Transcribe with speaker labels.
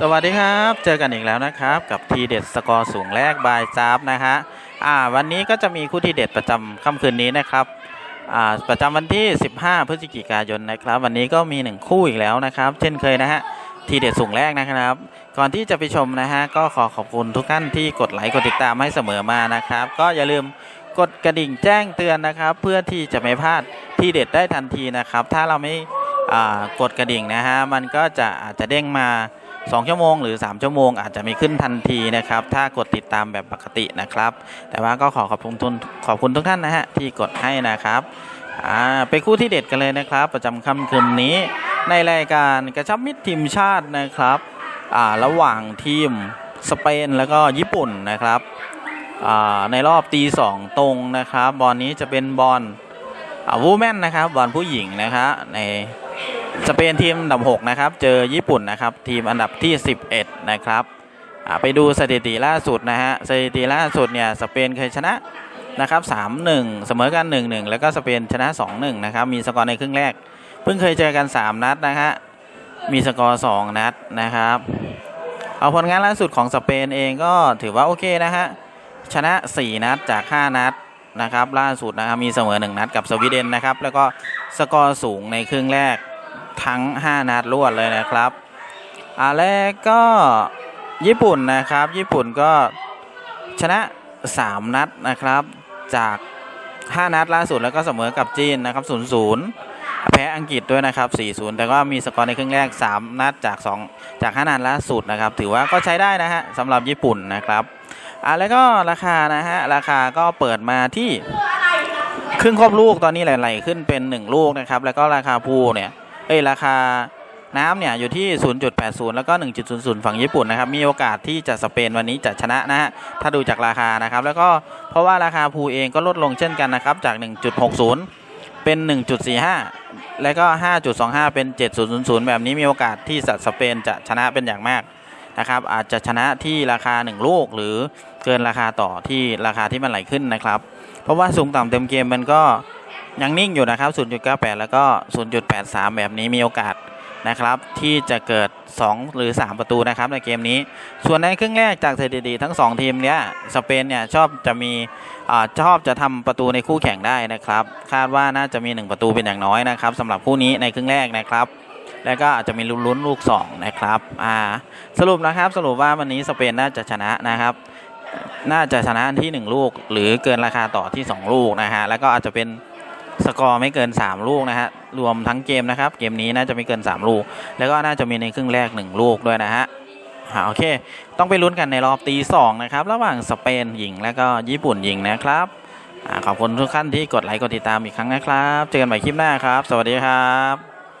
Speaker 1: สวัสดีครับ เจอกันอีกแล้วนะครับ กับทีเด็ดสกอร์สูงแรกบายซับนะฮะอ่า วันนี้ก็จะมีคู่ทีเด็ดประจำค่ำคืนนี้นะครับอ่าประจำวันที่ 15 พฤศจิกายนนะครับ วันนี้ก็มีหนึ่งคู่อีกแล้วนะครับ เช่นเคยนะฮะทีเด็ดสูงแรกนะครับ ก่อนที่จะไปชมนะฮะก็ขอขอบคุณทุกท่านที่กดไลค์กดติดตามให้เสมอมานะครับ ก็อย่าลืมกดกระดิ่งแจ้งเตือนนะครับ เพื่อที่จะไม่พลาดทีเด็ดได้ทันทีนะครับ ถ้าเราไม่อ่ากดกระดิ่งนะฮะมันก็จะอาจจะเด้งมา 2 ชั่วโมงหรือ 3 ชั่วโมง อาจจะมีขึ้นทันทีนะครับ ถ้ากดติดตามแบบปกตินะครับ แต่ว่าก็ขอขอบคุณทุนขอบคุณทุกท่านนะฮะที่กดให้นะครับอ่าไปคู่ที่เด็ดกันเลยนะครับ ประจำค่ำคืนนี้ ในรายการกระชับมิตรทีมชาตินะครับอ่าระหว่างทีมสเปนแล้วก็ญี่ปุ่นนะครับอ่าในรอบตีสองตรงนะครับ บอลนี้จะเป็นบอลวูแมนนะครับบอลผู้หญิงนะครับใน สเปนทีมอันดับ 6 นะครับ เจอญี่ปุ่นนะครับ ทีมอันดับที่ 11 นะครับไปดูสถิติล่าสุดนะฮะสถิติล่าสุดเนี่ยสเปนเคยชนะนะครับ3-1 เสมอกัน 1-1 แล้วก็สเปนชนะ 2-1 นะครับ มีสกอร์ในครึ่งแรก เพิ่งเคยเจอกัน 3 นัดนะฮะมีสกอร์ 2 นัดนะครับ เอาผลงานล่าสุดของสเปนเองก็ถือว่าโอเคนะฮะชนะ 4 นัดจาก 5 นัดนะครับ ล่าสุดนะครับมีเสมอ 1 นัดกับสวีเดนนะครับ แล้วก็สกอร์สูงในครึ่งแรก ทั้ง 5 นัดรวดเลยนะครับอ่าแรกก็ญี่ปุ่นนะครับ ญี่ปุ่นก็ชนะ 3 นัดนะครับ จาก 5 นัดล่าสุดแล้วก็เสมอกับจีนนะครับ0-0แพ้อังกฤษด้วยนะครับ4-0 แต่ก็มีสกอร์ในครึ่งแรก 3 นัดจาก 2 จาก 5 นัดล่าสุดนะครับ ถือว่าก็ใช้ได้นะฮะสำหรับญี่ปุ่นนะครับอ่าแล้วก็ราคานะฮะราคาก็เปิดมาที่ครึ่งครอบลูกตอนนี้ไหลๆขึ้นเป็น 1 ลูกนะครับ แล้วก็ราคาพูเนี่ย เอ้ยราคาน้ำเนี่ยอยู่ที่ 0.80 แล้วก็ 1.00 ฝั่งญี่ปุ่นนะครับ มีโอกาสที่จะสเปนวันนี้จะชนะนะฮะ ถ้าดูจากราคานะครับ แล้วก็เพราะว่าราคาพูเองก็ลดลงเช่นกันนะครับ จาก 1.60 เป็น 1.45 แล้วก็ 5.25 เป็น 7.00 แบบนี้มีโอกาสที่สัตว์สเปนจะชนะเป็นอย่างมากนะครับ อาจจะชนะที่ราคา 1 ลูก หรือเกินราคาต่อที่ราคาที่มันไหลขึ้นนะครับ เพราะว่าสูงต่ำเต็มเกมมันก็ยังนิ่งอยู่นะครับ 0.98 แล้วก็ 0.83 แบบนี้มีโอกาสนะครับ ที่จะเกิด 2 หรือ 3 ประตูนะครับในเกมนี้ ส่วนในครึ่งแรกจากสถิติทั้ง 2 ทีมเนี้ยสเปนเนี่ยชอบจะมีอชอบจะทำประตูในคู่แข่งได้นะครับ คาดว่าน่าจะมี 1 ประตูเป็นอย่างน้อยนะครับสำหรับคู่นี้ในครึ่งแรกนะครับแล้วก็อาจจะมีลุ้นลูก 2 นะครับ อ่า สรุปนะครับ สรุปว่าวันนี้สเปนน่าจะชนะนะครับ น่าจะชนะที่ 1 ลูก หรือเกินราคาต่อที่ 2 ลูกนะฮะแล้วก็อาจจะเป็นสกอร์ไม่เกิน 3 ลูกนะฮะรวมทั้งเกมนะครับ เกมนี้น่าจะไม่เกิน 3 ลูก แล้วก็น่าจะมีในครึ่งแรก 1 ลูกด้วยนะฮะโอเค ต้องไปลุ้นกันในรอบตีสองนะครับ ระหว่างสเปนหญิงและก็ญี่ปุ่นหญิงนะครับอขอบคุณทุกท่านที่กดไลค์กดติดตามอีกครั้งนะครับ เจอกันใหม่คลิปหน้าครับ สวัสดีครับ